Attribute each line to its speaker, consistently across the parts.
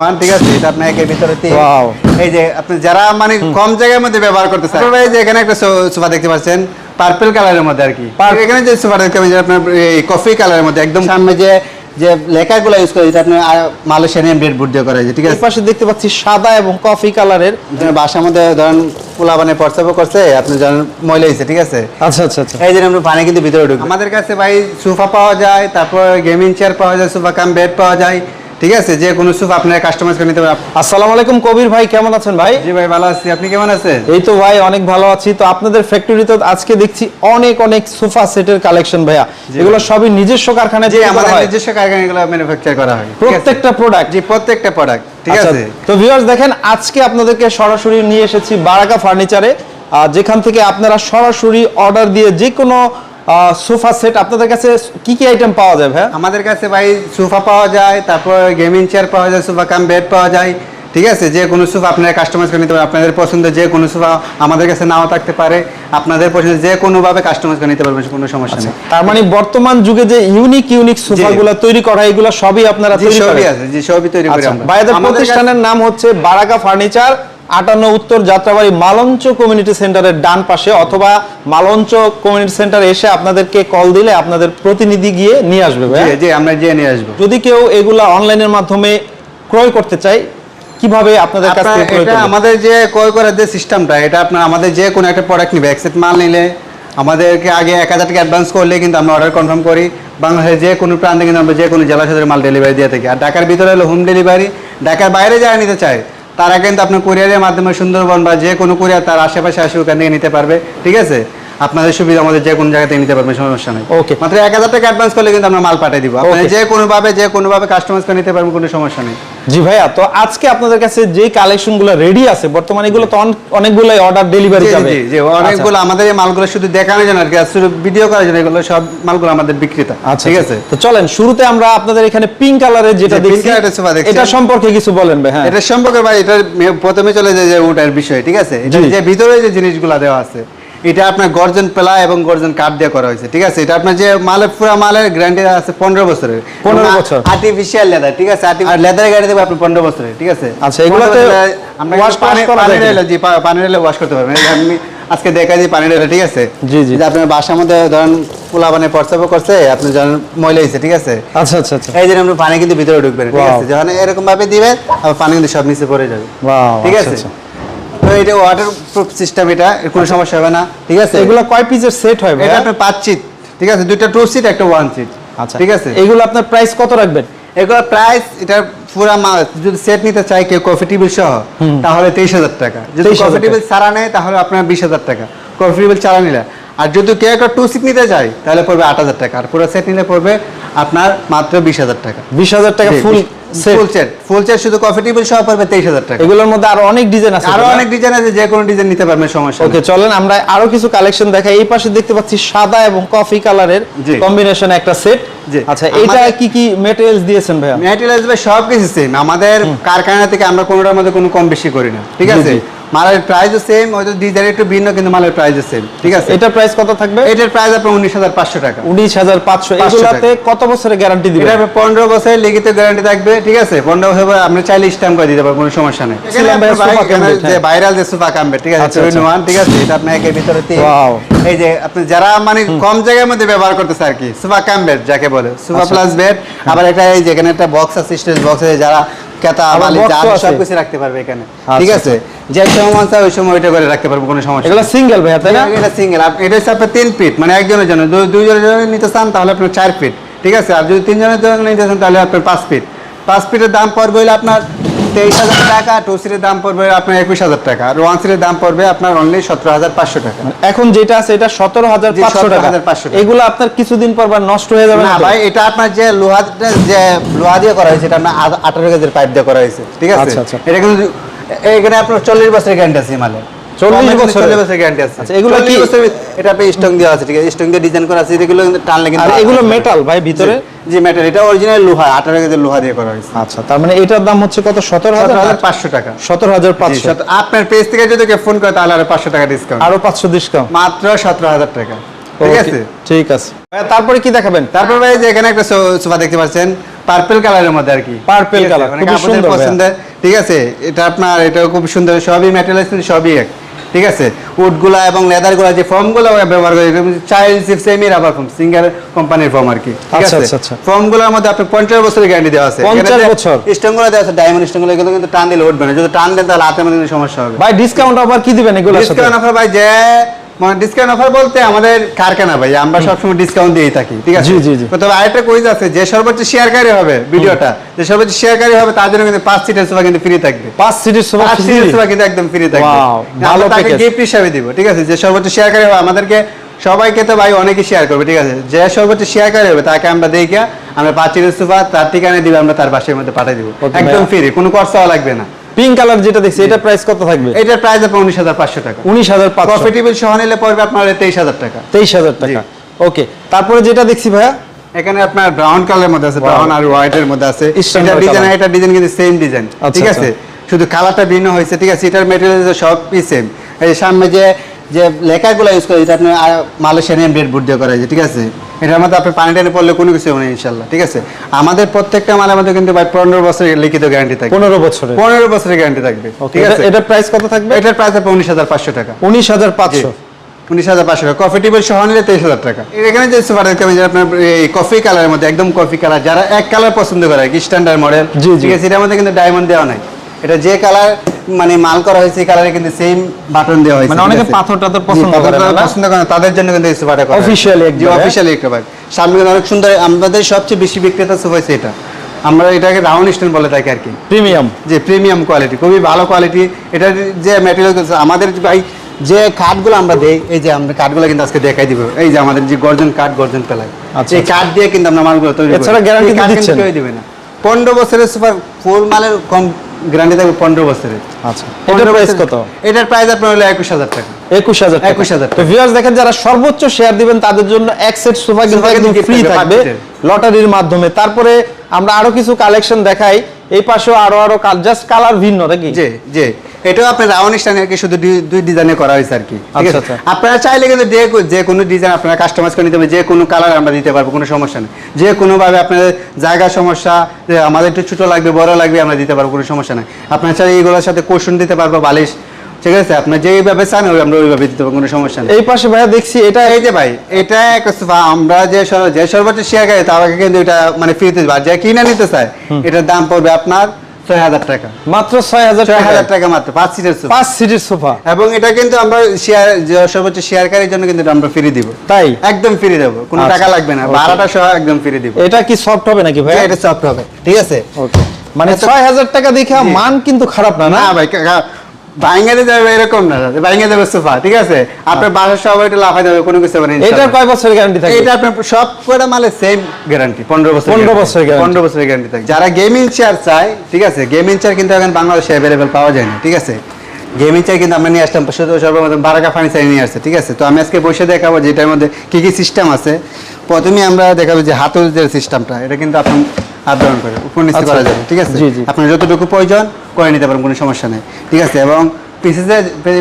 Speaker 1: ঠিক আছে? এটা আপনার একের ভিতরে এই যে আপনি যারা মানে কম জায়গার মধ্যে ব্যবহার করতে চান আপনারা যে এখানে একটা সোফা দেখতে পাচ্ছেন পার্পল কালারের মধ্যে আর কি। এখানে যে সোফা দেখতে পাচ্ছেন আপনার এই কফি কালারের মধ্যে একদম সামনে যে যে লেখাগুলো ইউজ করে এটা আপনার মালয়েশিয়ান এমব্রেড বুট দিয়ে করা ঠিক আছে?
Speaker 2: পাশে দেখতে পাচ্ছি সাদা এবং কফি কালারের
Speaker 1: বাসার মধ্যে ধরেন পোলা মানে পরসাবও করছে আপনি ধরেন ময়লা হয়েছে ঠিক আছে?
Speaker 2: আচ্ছা আচ্ছা আচ্ছা।
Speaker 1: এই যে আমরা পানি কিন্তু ভিতরে ঢুকি আমাদের কাছে ভাই সোফা পাওয়া যায় তারপর গেমিং চেয়ার পাওয়া যায় সোফা কাম বেড পাওয়া যায়। ঠিক আছে যে কোনো সোফা আপনারা কাস্টমাইজ করে নিতে পারেন
Speaker 2: আসসালামু আলাইকুম কবির ভাই কেমন আছেন ভাই?
Speaker 1: জি ভাই ভালো আছি। আপনি কেমন আছেন?
Speaker 2: এই তো ভাই অনেক ভালো আছি। তো আপনাদের ফ্যাক্টরিতে আজকে দেখছি অনেক অনেক সোফা সেটের কালেকশন ভাইয়া। এগুলো সবই নিজস্ব কারখানায়
Speaker 1: জি
Speaker 2: তৈরি করা
Speaker 1: আমাদের। নিজস্ব কারখানাগুলো ম্যানুফ্যাকচার করা হয়।
Speaker 2: প্রত্যেকটা প্রোডাক্ট
Speaker 1: জি প্রত্যেকটা প্রোডাক্ট ঠিক আছে?
Speaker 2: তো ভিউয়ার্স দেখেন আজকে আপনাদেরকে সরাসরি নিয়ে এসেছি বারাকা ফার্নিচারে যেখান থেকে আপনারা সরাসরি অর্ডার দিয়ে যে কোনো সোফা সেট আপনাদের কাছে কি কি আইটেম পাওয়া যায় ভাইয়া?
Speaker 1: আমাদের কাছে ভাই সোফা পাওয়া যায় তারপর গেমিং চেয়ার পাওয়া যায় সোফা কাম বেড পাওয়া যায় ঠিক আছে? যে কোনো সোফা আপনারা কাস্টমাইজ করে নিতে পারেন আপনাদের পছন্দের যে কোনো সোফা আমাদের কাছে নাও থাকতে পারে আপনাদের পছন্দের যে কোনোভাবে কাস্টমাইজ করে নিতে পারবেন কোনো সমস্যা নেই।
Speaker 2: তার মানে বর্তমান যুগে যে ইউনিক ইউনিক সোফাগুলো তৈরি করা এগুলো সবই আপনারা তৈরি
Speaker 1: সবই আছে জি সবই তৈরি করি
Speaker 2: আচ্ছা
Speaker 1: আমরা। আমাদের
Speaker 2: প্রতিষ্ঠানের নাম হচ্ছে বারাকা ফার্নিচার আটান্ন উত্তর যাত্রাবাড়ি মালঞ্চ কমিউনিটি সেন্টারের ডান পাশে অথবা মালঞ্চ কমিউনিটি সেন্টারে এসে আপনাদেরকে কল দিলে আপনাদের প্রতিনিধি গিয়ে নিয়ে আসবে
Speaker 1: জি আমরা যেয়ে নিয়ে আসব।
Speaker 2: যদি কেউ এগুলা অনলাইনের মাধ্যমে ক্রয় করতে চায় কীভাবে আপনাদের কাছ থেকে
Speaker 1: এটা আমাদের যে ক্রয় করার যে সিস্টেমটা এটা আপনার আমাদের যে কোনো একটা প্রোডাক্ট নিবে একসেট মাল নিলে আমাদেরকে আগে এক হাজার টাকা অ্যাডভান্স করলে কিন্তু আমরা অর্ডার কনফার্ম করি। বাংলাদেশের যে কোনো প্রান্তে কিন্তু আমরা যে কোনো জেলা সদরে মাল ডেলিভারি দিয়ে থাকি। আর ঢাকার ভিতরে হলো হোম ডেলিভারি ঢাকার বাইরে যারা নিতে চায় তারা কিন্তু আপনার কুরিয়ারের মাধ্যমে সুন্দরবন বা যে কোনো কোরিয়ার তার আশেপাশে আসে ওখান থেকে নিতে পারবে ঠিক আছে? আপনাদের সুবিধা আমাদের যে কোনো জায়গাতে নিতে পারবেন সমস্যা নেই।
Speaker 2: ওকে
Speaker 1: মাত্র এক হাজার টাকা অ্যাডভান্স করলে কিন্তু আমরা মাল পাঠিয়ে দিবো।
Speaker 2: আপনি.
Speaker 1: যে কোনোভাবে যে কোনোভাবে কাস্টমাইজ করে নিতে পারবেন কোনো সমস্যা নেই।
Speaker 2: জি ভাইয়া তো আজকে আপনাদের কাছে যে কালেকশনগুলো রেডি আছে বর্তমানে এগুলো তো অন- অনেকগুলাই অর্ডার ডেলিভারি যাবে।
Speaker 1: জি, জি, অনেকগুলো আমাদের এই মালগুলো শুধু দেখানোর জন্য আর কি শুধু ভিডিও করার জন্য এগুলো সব মালগুলো আমাদের বিক্রেতা
Speaker 2: আচ্ছা
Speaker 1: ঠিক
Speaker 2: ঠিক
Speaker 1: আছে?
Speaker 2: তো চলেন শুরুতে আমরা আপনাদের এখানে পিঙ্ক কালারের যেটা দেখছি। এটা সম্পর্কে কিছু বলেন ভাই হ্যাঁ।
Speaker 1: এটা সম্পর্কে ভাই এটা প্রথমে চলে যায় যে ওটার বিষয় ঠিক আছে? এটা যে ভিতরে যে জিনিসগুলো দেওয়া আছে এটা আপনার গর্জন পেলা এবং গর্জন কাঠ দিয়ে করা হয়েছে ঠিক আছে? এটা আপনার যে মালের পুরো মালের গ্যারান্টি আছে পনেরো বছরের।
Speaker 2: 15 বছর।
Speaker 1: আর্টিফিশিয়াল লেদার ঠিক আছে? আর লেদারের গাড়ি দেবে আপনি পনেরো বছরের ঠিক আছে?
Speaker 2: আচ্ছা, এগুলোতে
Speaker 1: আমরা জি ঢেলে ওয়াশ করতে পারবেন। আমি আজকে দেখা যায় পানি ঢেলে ঠিক আছে?
Speaker 2: জি, জি।
Speaker 1: আপনার বাসার মধ্যে ধরেন পোলা মানে করছে আপনি ধরেন ময়লা হয়েছে ঠিক আছে?
Speaker 2: আচ্ছা আচ্ছা আচ্ছা।
Speaker 1: এই যে আপনি পানি কিন্তু ভিতরে ঢুকবে ঠিক আছে? যখন এরকম ভাবে দিবেন পানি কিন্তু সব নিচে পড়ে যাবে। ঠিক
Speaker 2: আচ্ছা,
Speaker 1: আছে?
Speaker 2: আচ্ছা।
Speaker 1: তো এটা ওয়াটার প্রুফ সিস্টেম এটা কোনো সমস্যা হবে না ঠিক আছে?
Speaker 2: এগুলো কয় পিসের সেট হয়
Speaker 1: এটা আপনার পাঁচ সিট ঠিক আছে? দুইটা টু সিট একটা ওয়ান সিট
Speaker 2: আচ্ছা।
Speaker 1: ঠিক আছে?
Speaker 2: এগুলো আপনার প্রাইস কত রাখবেন?
Speaker 1: এগুলো প্রাইস এটা পুরা যদি সেট নিতে চাই কেউ কফি টেবিল সহ তাহলে তেইশ হাজার টাকা। যদি
Speaker 2: 23,000
Speaker 1: কফি টেবিল ছাড়া নেয় তাহলে আপনার বিশ হাজার টাকা। কফি টেবিল ছাড়া নিলে। আর যদি কেউ একটা টু সিট নিতে চায় তাহলে পড়বে আট হাজার টাকা। আর পুরো সেট নিলে পড়বে আপনার মাত্র বিশ হাজার টাকা।
Speaker 2: বিশ হাজার টাকা full
Speaker 1: full set full set শুধু কফি টেবিল সহ পড়বে তেইশ হাজার টাকা।
Speaker 2: এগুলোর মধ্যে আরও অনেক ডিজাইন আছে
Speaker 1: আরও অনেক ডিজাইন আছে যে কোনো ডিজাইন নিতে পারবেন সমস্যা
Speaker 2: ওকে চলেন আমরা আরও কিছু কালেকশন দেখাই। এই পাশে দেখতে পাচ্ছি সাদা এবং কফি কালারের। কম্বিনেশন একটা সেট। আচ্ছা এটা কি কি ম্যাটেরিয়ালস দিয়েছেন ভাইয়া?
Speaker 1: ম্যাটেরিয়ালস ভাই সব কিছু সেম আমাদের কারখানা থেকে আমরা কোনোটার মধ্যে কোনো কম বেশি করি না। ঠিক আছে। মালের প্রাইসও সেম হয়তো ডিজাইন একটু ভিন্ন কিন্তু মালের প্রাইসও সেম ঠিক আছে?
Speaker 2: এটা প্রাইস কত থাকবে?
Speaker 1: এটার প্রাইস আপনার উনিশ হাজার পাঁচশো টাকা।
Speaker 2: উনিশ হাজার পাঁচশো।
Speaker 1: 500
Speaker 2: এগুলাতে কত বছরের গ্যারান্টি দিবে?
Speaker 1: এটা পনেরো বছরের লিখিত গ্যারান্টি থাকবে ঠিক আছে? পনেরো বছর পরে আপনি চাইলে স্ট্যাম্প করে দিতে পারবেন কোনো সমস্যা নেই। যে
Speaker 2: হ্যাঁ।
Speaker 1: ভাইরাল যে সোফা কামবে ঠিক আছে?
Speaker 2: আচ্ছা,
Speaker 1: two in
Speaker 2: আচ্ছা।
Speaker 1: ঠিক আছে? এটা আপনার একের ভিতরে. এই যে আপনি যারা মানে কম জায়গার মধ্যে ব্যবহার করতেছে আর কি সোফা কাম বেড যাকে বলে সোফা
Speaker 2: আচ্ছা।
Speaker 1: প্লাস বেড আবার একটা এই যে এখানে একটা বক্স আছে স্টেজ বক্স আছে যারা কেতা বালি যা
Speaker 2: ও
Speaker 1: আছে।
Speaker 2: আছে।
Speaker 1: সব কিছু রাখতে পারবে এখানে।
Speaker 2: আচ্ছা,
Speaker 1: ঠিক আছে? যে সময় মন চায় ওই সময় ওইটা করে রাখতে পারব কোনো সমস্যা
Speaker 2: এগুলো সিঙ্গেল ভাইয়া তাই না?
Speaker 1: এটা সিঙ্গেল এটা হচ্ছে আপনার তিন ফিট মানে একজনের জন্য। দু- দুইজনের জন্য নিতে চান তাহলে আপনার চার ফিট ঠিক আছে? আর যদি তিনজনের জন্য নিতে চান তাহলে আপনার পাঁচ ফিট পাঁচ ফিটের দাম পড়বে আপনার তেইশ হাজার টাকা টু সিটের দাম পড়বে আপনার একুশ হাজার টাকা আর ওয়ান সিটের দাম পড়বে আপনার অনলি সতেরো হাজার পাঁচশো টাকা।
Speaker 2: এখন যেটা আছে এটা সতেরো হাজার পাঁচশো টাকা। এগুলো আপনার কিছুদিন পর বা নষ্ট হয়ে যাবে
Speaker 1: না ভাই এটা আপনার যে লোহা যে লোহা দিয়ে করা হয়েছে এটা আপনার আঠারো কেজির পাইপ দিয়ে করা হয়েছে ঠিক আছে?
Speaker 2: আচ্ছা, আচ্ছা।
Speaker 1: এটা কিন্তু এখানে আপনার চল্লিশ বছরের গ্যারান্টি আছে মালে
Speaker 2: 40 বছরের?
Speaker 1: বছরের গ্যারান্টি আছে।
Speaker 2: আচ্ছা, এগুলো
Speaker 1: এগুলো
Speaker 2: কি-
Speaker 1: কি এটা আপনি স্টং দেওয়া আছে ঠিক আছে? স্টং দিয়ে ডিজাইন করা আছে এগুলো কিন্তু টানলে কিন্তু
Speaker 2: আর এগুলো মেটাল ভাই ভিতরে?
Speaker 1: জি মেটাল এটা অরিজিনাল লোহা আঠারো কেজির লোহা দিয়ে করা হয়েছে।
Speaker 2: আচ্ছা তার মানে এটার দাম হচ্ছে কত? সতেরো
Speaker 1: সতেরো
Speaker 2: হাজার
Speaker 1: হাজার পাঁচশো টাকা।
Speaker 2: সতেরো হাজার
Speaker 1: জি,
Speaker 2: পাঁচশো
Speaker 1: সত- আপনার পেজ থেকে যদি কেউ ফোন করে তাহলে আরও পাঁচশো টাকা ডিসকাউন্ট
Speaker 2: আরও পাঁচশো ডিসকাউন্ট
Speaker 1: মাত্র সতেরো হাজার টাকা। ঠিক আছে?
Speaker 2: ঠিক আছে। তারপরে কি দেখাবেন?
Speaker 1: তারপর ভাই যে এখানে একটা সোফা দেখতে পাচ্ছেন পার্পল কালারের মধ্যে আর কি। আপনাদের
Speaker 2: সুন্দর
Speaker 1: পছন্দের। ঠিক আছে? এটা আপনার এটা খুব সুন্দর সবই ম্যাটেরিয়ালস সবই এক। ঠিক আছে? উডগুলা এবং লেদারগুলা যে ফর্মগুলো ব্যবহার করে child semi rubber form single কোম্পানির ফর্ম আর কি ঠিক
Speaker 2: আচ্ছা,
Speaker 1: আছে?
Speaker 2: আচ্ছা, আচ্ছা।
Speaker 1: ফর্মগুলো মধ্যে আপনি পঞ্চাশ বছরের গ্যারান্টি দেওয়া আছে।
Speaker 2: 50 বছর?
Speaker 1: স্টোনগুলো দেওয়া আছে ডায়মন্ড স্টোনগুলো এগুলো কিন্তু টান দিলে উঠবে না। যদি টান দেন তাহলে হাতের মধ্যে সমস্যা হবে
Speaker 2: ভাই ডিসকাউন্ট অফার কি দিবেন এগুলো
Speaker 1: ডিসকাউন্ট অফার ভাই যে মানে ডিসকাউন্ট অফার বলতে আমাদের কারখানা ভাই আমরা সবসময় ডিসকাউন্ট দিয়েই থাকি ঠিক আছে?
Speaker 2: জি, জি, জি।
Speaker 1: তবে আরেকটা কুইজ আছে যে সর্বোচ্চ শেয়ারকারী হবে ভিডিওটা যে সর্বোচ্চ শেয়ারকারী হবে তার জন্য কিন্তু পাঁচ সিটের সোফা কিন্তু ফ্রি থাকবে।
Speaker 2: পাঁচ সিটির সোফা
Speaker 1: পাঁচ সিটের সোফা কিন্তু একদম ফ্রি থাকবে।
Speaker 2: ভালো
Speaker 1: তাকে গিফট হিসাবে দিব ঠিক আছে? যে সর্বোচ্চ শেয়ারকারী হবে আমাদেরকে সবাইকে তো ভাই অনেকে শেয়ার করবে ঠিক আছে? যে সর্বোচ্চ শেয়ারকারী হবে তাকে আমরা দেখে আমরা পাঁচ সিটের সোফা তার ঠিকানা দিবে আমরা তার বাসের মধ্যে পাঠিয়ে দিব। একদম ফ্রি কোনো খরচাও লাগবে না।
Speaker 2: পিঙ্ক কালার যেটা দেখছি এটা প্রাইস কত থাকবে?
Speaker 1: এটার প্রাইস আপনার উনিশ হাজার পাঁচশো টাকা।
Speaker 2: উনিশ হাজার পাঁচশো।
Speaker 1: প্রফিটেবল সহ নিলে পড়বে আপনার তেইশ হাজার টাকা।
Speaker 2: তেইশ হাজার টাকা। ওকে তারপরে যেটা দেখছি ভাইয়া?
Speaker 1: এখানে আপনার ব্রাউন কালারের মধ্যে আছে ব্রাউন আর হোয়াইট এর মধ্যে আছে। এটা ডিজাইন এটা ডিজাইন কিন্তু সেম ডিজাইন
Speaker 2: আচ্ছা,
Speaker 1: ঠিক
Speaker 2: আচ্ছা।
Speaker 1: আছে? শুধু কালারটা ভিন্ন হয়েছে ঠিক আছে? এটার মেটেরিয়াল সব সেম এই সামনে যে যে লেখাগুলো ইউজ করে এটা আপনি মালয়েশিয়ান এমব্রেড বোর্ড দিয়ে করা হয়েছে ঠিক আছে? এটার মধ্যে আপনি পানি টানি পড়লে কোনো কিছু হবে না ইনশাল্লাহ ঠিক আছে? আমাদের প্রত্যেকটা মালের মধ্যে কিন্তু ভাই পনেরো বছরের লিখিত গ্যারান্টি থাকবে।
Speaker 2: পনেরো বছরের।
Speaker 1: পনেরো বছরের গ্যারান্টি থাকবে ঠিক আছে?
Speaker 2: এটার প্রাইস কত থাকবে?
Speaker 1: এটার প্রাইস আপনার উনিশ হাজার পাঁচশো টাকা।
Speaker 2: উনিশ হাজার পাঁচশো।
Speaker 1: উনিশ হাজার পাঁচশো টাকা। কফি টেবিল সহ নিলে তেইশ হাজার টাকা। এখানে যে সোফা দেখতে যে আপনার এই কফি কালারের মধ্যে একদম কফি কালার যারা এক কালার পছন্দ করে কি স্ট্যান্ডার্ড মডেল। ঠিক আছে? এটার মধ্যে কিন্তু ডায়মন্ড দেওয়া নাই। এটা যে কালার মানে মাল করা হয়েছে কালারে কিন্তু সেম বাটন দেওয়া হয়েছে
Speaker 2: মানে অনেকে
Speaker 1: আছে?
Speaker 2: পাথর টাথর পছন্দ করে না,
Speaker 1: পছন্দ করে তাদের জন্য কিন্তু এই সোফাটা করা জি
Speaker 2: একদম?
Speaker 1: অফিসিয়ালি একটা ভাই সামনে অনেক সুন্দর আমাদের সবচেয়ে বেশি বিক্রেতা সোফা এটা। আমরা এটাকে রাউন্ড স্টোন বলে থাকি আর কি।
Speaker 2: প্রিমিয়াম
Speaker 1: যে প্রিমিয়াম কোয়ালিটি খুবই ভালো কোয়ালিটি এটার যে ম্যাটেরিয়াল আমাদের যে ভাই যে কাঠগুলো আমরা দেই এই যে আমরা কাঠগুলো কিন্তু আজকে দেখাই দিব। এই যে আমাদের যে গর্জন কাঠ গর্জন পেলাই
Speaker 2: আচ্ছা,
Speaker 1: এই
Speaker 2: আচ্ছা।
Speaker 1: কাঠ দিয়ে কিন্তু আমরা মালগুলো তৈরি করি।
Speaker 2: এছাড়া তো
Speaker 1: কিন্তু
Speaker 2: দিচ্ছেন?
Speaker 1: দিবে না। পনেরো বছরের সুপার ফুল মালের কম গ্যারান্টি থাকবে পনেরো বছরের।
Speaker 2: আচ্ছা এটার প্রাইস কত?
Speaker 1: এটার প্রাইস আপনার হলো একুশ হাজার টাকা।
Speaker 2: একুশ হাজার
Speaker 1: 21,000
Speaker 2: তো ভিউয়ার্স দেখেন যারা সর্বোচ্চ শেয়ার দিবেন তাদের জন্য এক সেট সোফা কিন্তু একদম ফ্রি
Speaker 1: থাকবে
Speaker 2: লটারির মাধ্যমে। তারপরে আমরা আরও কিছু কালেকশন দেখাই। এই পাশেও আরও আরও জাস্ট কালার ভিন্ন নাকি?
Speaker 1: জি জি। এটাও আপনার রাউন্ড স্টাইল আর কি শুধু দুই- ডিজাইনে করা হয়েছে আর কি ঠিক
Speaker 2: আচ্ছা,
Speaker 1: আছে?
Speaker 2: আচ্ছা।
Speaker 1: আপনারা চাইলে কিন্তু যে কোনো ডিজাইন আপনারা কাস্টমাইজ করে নিতে পারবেন যে কোনো কালার আমরা দিতে পারব কোনো সমস্যা নেই। যে কোনোভাবে আপনাদের জায়গা সমস্যা আমাদের একটু ছোট লাগবে বড় লাগবে আমরা দিতে পারব কোনো সমস্যা নেই। আপনারা চাইলে এইগুলোর সাথে কোশন দিতে পারব বালিশ ঠিক আছে? আপনার যেইভাবে চান আমরা ওইভাবে দিতে পারব কোনো সমস্যা নেই।
Speaker 2: এই পাশে ভাইয়া দেখছি এটা
Speaker 1: এই যে ভাই এটা আমরা যে যে সর্বোচ্চ শেয়ার করি তাকে কিন্তু এটা মানে ফ্রিতে আর যে কিনে নিতে চায় এটার দাম পড়বে আপনার ছয় হাজার টাকা।
Speaker 2: মাত্র ছয় হাজার টাকা
Speaker 1: টাকা মাত্র পাঁচ সিটের সোফা
Speaker 2: পাঁচ সিটের সোফা
Speaker 1: এবং এটা কিন্তু আমরা শেয়ার সর্বোচ্চ শেয়ারকারীর জন্য কিন্তু আমরা ফ্রি দিব।
Speaker 2: তাই?
Speaker 1: একদম ফ্রি দেবো কোনো
Speaker 2: আচ্ছা।
Speaker 1: টাকা লাগবে না. ভাড়াটা সহ একদম ফ্রি দিব।
Speaker 2: এটা কি সফট হবে নাকি ভাই
Speaker 1: এটা সফট হবে ঠিক আছে?
Speaker 2: ওকে মানে
Speaker 1: এত-
Speaker 2: ছয় হাজার টাকা দেখে মান কিন্তু খারাপ না না?
Speaker 1: না ভাই বাইঙ্গাতে যাবে এরকম না বাইঙ্গা যাবে সোফা ঠিক আছে? আপনার বাসার সবাই এটা লাফাই যাবে কোনো কিছু হবে না
Speaker 2: কয় বছরের গ্যারান্টি থাকে
Speaker 1: এটা আপনার সব কটা মালে সেম গ্যারান্টি পনেরো বছর
Speaker 2: 15 বছরের guarantee।
Speaker 1: পনেরো বছরের গ্যারান্টি থাকে যারা গেমিং চেয়ার চায় ঠিক আছে গেমিং চেয়ার কিন্তু এখন বাংলাদেশে পাওয়া যায় না ঠিক আছে? গেমিং চেয়ার কিন্তু আমরা নিয়ে আসলাম শুধু সর্বপ্রথম বারাকা ফার্নিচার নিয়ে আসছে ঠিক আছে? তো আমি আজকে বসে দেখাবো যে এটার মধ্যে কি কি সিস্টেম আছে। প্রথমে আমরা দেখাবো যে হাতল যে সিস্টেমটা এটা কিন্তু আপনি করে উপর নিচে
Speaker 2: আচ্ছা।
Speaker 1: করা যাবে ঠিক আছে। আপনার যতটুকু প্রয়োজন করে নিতে পারেন কোনো সমস্যা নেই ঠিক আছে? এবং পিছিয়ে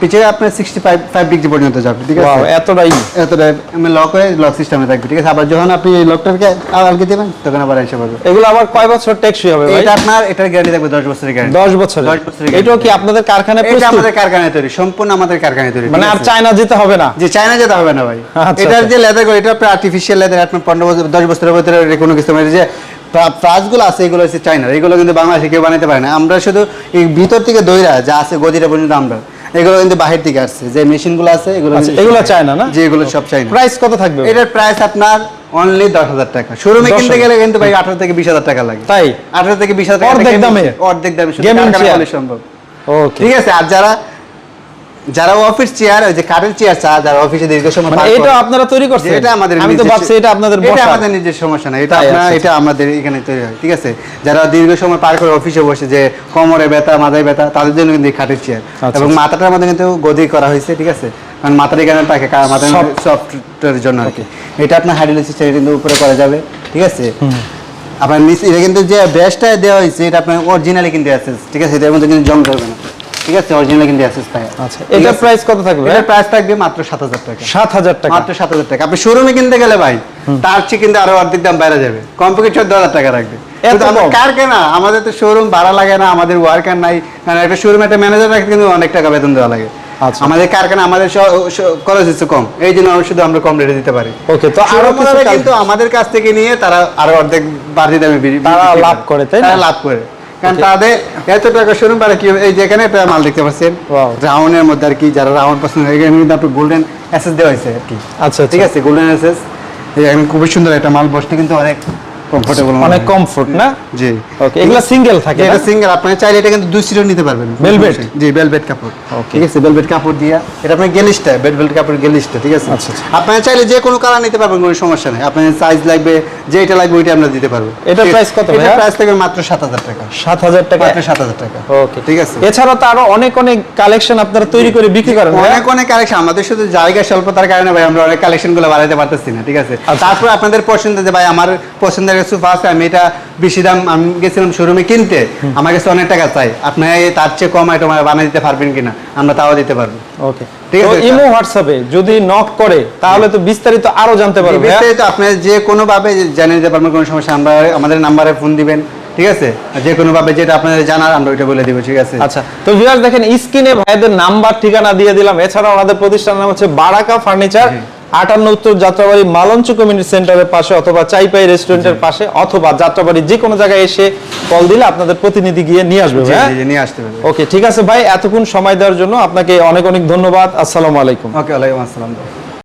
Speaker 1: পিছিয়ে আপনার সিক্সটি ফাইভ ফাইভ ডিগ্রি পর্যন্ত যাবে ঠিক আছে?
Speaker 2: এতটাই।
Speaker 1: এতটা আমি লক হয়ে লক সিস্টেমে থাকবে ঠিক আছে? আবার যখন আপনি এই লকটাকে আলকে দেবেন তখন আবার এসে
Speaker 2: এগুলো আবার কয় বছর টেকসই হবে
Speaker 1: এটা আপনার এটার গ্যারান্টি থাকবে দশ বছরের গ্যারান্টি
Speaker 2: দশ বছর
Speaker 1: দশ বছরের
Speaker 2: এটাও কি আপনাদের কারখানায়
Speaker 1: এটা আমাদের কারখানায় তৈরি সম্পূর্ণ আমাদের কারখানায় তৈরি
Speaker 2: মানে আর চায়না যেতে হবে না?
Speaker 1: যে চায়না যেতে হবে না ভাই।
Speaker 2: আচ্ছা,
Speaker 1: এটার
Speaker 2: আচ্ছা।
Speaker 1: যে লেদার এটা আপনার আর্টিফিশিয়াল লেদার আপনার পনেরো বছর দশ বছরের ভিতরে কোনো কিছু মানে যে প্রাসগুলো আছে এগুলো হচ্ছে চায়নার এগুলো কিন্তু বাংলাদেশে কেউ বানাতে পারে না। আমরা শুধু এই ভিতর থেকে দইরা যা আছে গদিটা পর্যন্ত আমরা এগুলো কিন্তু বাহির থেকে আসছে। যে মেশিনগুলো আছে এগুলো
Speaker 2: আচ্ছা, এগুলো চায়না না?
Speaker 1: যে এগুলো সব চায়না
Speaker 2: প্রাইস কত থাকবে?
Speaker 1: এটার প্রাইস আপনার অনলি দশ হাজার টাকা। শোরুমে কিনতে গেলে কিন্তু ভাই আঠারো থেকে বিশ হাজার টাকা লাগে।
Speaker 2: তাই?
Speaker 1: আঠারো থেকে বিশ হাজার টাকা
Speaker 2: অর্ধেক দামে?
Speaker 1: অর্ধেক দামে সম্ভব। ঠিক আছে আর যারা যারা অফিস চেয়ার ওই যে কাঠের চেয়ার চা যারা অফিসে দীর্ঘ সময়
Speaker 2: মানে এটা আপনারা তৈরি করছেন?
Speaker 1: এটা আমাদের
Speaker 2: আমি তো ভাবছি এটা আপনাদের
Speaker 1: বসা
Speaker 2: এটা
Speaker 1: আমাদের নিজের সমস্যা না এটা আপনার
Speaker 2: আচ্ছা,
Speaker 1: এটা আমাদের এখানে তৈরি হয় ঠিক আছে? যারা দীর্ঘ সময় পার করে অফিসে বসে যে কোমরে ব্যথা মাথায় ব্যথা তাদের জন্য কিন্তু এই খাটের চেয়ার
Speaker 2: আচ্ছা,
Speaker 1: এবং
Speaker 2: আচ্ছা।
Speaker 1: মাথাটার মধ্যে কিন্তু গদি করা হয়েছে ঠিক আছে? কারণ মাথার এখানে থাকে মাথার. সফটের জন্য আর কি। এটা আপনার হাইড্রোলিসিস কিন্তু উপরে করা যাবে ঠিক আছে? আপনার নিচ এটা কিন্তু যে ব্যাসটা দেওয়া হয়েছে এটা আপনার অরিজিনালি কিন্তু আছে ঠিক আছে? এটার মধ্যে কিন্তু জং ধরবে না। ঠিক আছে অরিজিনাল কিন্তু অ্যাসেস টায়ার
Speaker 2: আচ্ছা এটার প্রাইস কত থাকবে
Speaker 1: এটার প্রাইস থাকবে মাত্র সাত হাজার টাকা।
Speaker 2: সাত হাজার টাকা।
Speaker 1: মাত্র সাত হাজার টাকা। আপনি শোরুমে কিনতে গেলে ভাই তার চেয়ে কিন্তু আরও অর্ধেক দাম বাইরে যাবে। কমপক্ষে চোদ্দ হাজার টাকা রাখবে? কার কেনা? আমাদের তো শোরুম ভাড়া লাগে না আমাদের ওয়ার্কার নাই। কারণ একটা শোরুমে একটা ম্যানেজার রাখতে কিন্তু অনেক টাকা বেতন দেওয়া লাগে।
Speaker 2: আচ্ছা।
Speaker 1: আমাদের কারখানা আমাদের খরচ হচ্ছে কম। এই জন্য শুধু আমরা কম রেটে দিতে পারি।
Speaker 2: Okay, তো আরও
Speaker 1: কিন্তু আমাদের কাছ থেকে নিয়ে তারা আরও অর্ধেক বাড়তি দামে
Speaker 2: লাভ করে, তাই
Speaker 1: লাভ করে। কারণ তাদের এত টাকা শোরুম পারে কি এই যেখানে একটা মাল দেখতে পাচ্ছেন. রাউন্ডের মধ্যে আর কি যারা রাউন্ড পছন্দ এখানে কিন্তু আপনি গোল্ডেন অ্যাসেস দেওয়া হয়েছে আর কি।
Speaker 2: আচ্ছা
Speaker 1: ঠিক আছে গোল্ডেন অ্যাসেস এখানে খুবই সুন্দর একটা মাল বসতে কিন্তু অনেক কমফোর্টেবল
Speaker 2: অনেক কমফোর্ট না?
Speaker 1: জি।
Speaker 2: ওকে এগুলা সিঙ্গেল থাকে
Speaker 1: এটা সিঙ্গেল আপনি চাইলে এটা কিন্তু দুই সিটও নিতে পারবেন।
Speaker 2: Velvet?
Speaker 1: জি ভেলভেট কাপড়. ঠিক আছে ভেলভেট কাপড় দিয়া। এটা আপনার গেলিশটা ভেলভেট কাপড় গেলিশটা ঠিক আছে?
Speaker 2: আচ্ছা, আচ্ছা।
Speaker 1: আপনি চাইলে যে কোনো কালার নিতে পারবেন কোনো সমস্যা নেই। আপনার সাইজ লাগবে যেটা লাগবে ওইটা আমরা দিতে পারব। ঠিক-
Speaker 2: price কত ভাইয়া?
Speaker 1: প্রাইস থাকবে মাত্র সাত হাজার টাকা।
Speaker 2: সাত হাজার টাকা?
Speaker 1: মাত্র সাত হাজার টাকা।
Speaker 2: ওকে
Speaker 1: ঠিক আছে?
Speaker 2: এছাড়া তো আরও অনেক অনেক কালেকশন আপনারা তৈরি করে বিক্রি করেন
Speaker 1: অনেক অনেক কালেকশন আমাদের শুধু জায়গা স্বল্পতার কারণে ভাই আমরা অনেক কালেকশনগুলো বাড়াইতে পারতেছি না ঠিক আছে?
Speaker 2: আচ্ছা।
Speaker 1: তারপর আপনাদের পছন্দ যে ভাই আমার পছন্দের সোফা আছে আমি এটা বেশি দাম আমি গেছিলাম শোরুমে কিনতে। আমার কাছে অনেক টাকা চাই। আপনি তার চেয়ে কম আইটেম বানিয়ে দিতে পারবেন কিনা আমরা তাও দিতে পারব।
Speaker 2: ওকে
Speaker 1: ঠিক আছে,
Speaker 2: ইমো হোয়াটসঅ্যাপে যদি নক করে তাহলে তো বিস্তারিত আরও জানতে পারবে
Speaker 1: বিস্তারিত আপনি যে কোনো ভাবে জানিয়ে দিতে পারবেন কোনো সমস্যা আমরা আমাদের নাম্বারে ফোন দিবেন ঠিক আছে? আর যে কোনো ভাবে যেটা আপনাদের জানার আমরা ওইটা বলে দিব ঠিক আছে?
Speaker 2: আচ্ছা তো ভিউয়ার্স দেখেন স্ক্রিনে ভাইদের নাম্বার ঠিকানা দিয়ে দিলাম। এছাড়া ওনাদের প্রতিষ্ঠানের নাম হচ্ছে বারাকা ফার্নিচার। আটান্ন উত্তর যাত্রাবাড়ি মালঞ্চ কমিউনিটি সেন্টারের পাশে অথবা চাইপাই রেস্টুরেন্টের পাশে অথবা যাত্রাবাড়ি যে কোনো জায়গায় এসে কল দিলে আপনাদের প্রতিনিধি গিয়ে নিয়ে আসবে
Speaker 1: জি, নিয়ে আসতে
Speaker 2: ওকে ঠিক আছে ভাই এতক্ষণ সময় দেওয়ার জন্য আপনাকে অনেক অনেক ধন্যবাদ। আসসালামু আলাইকুম।
Speaker 1: ওকে আলাইকুম আসসালাম।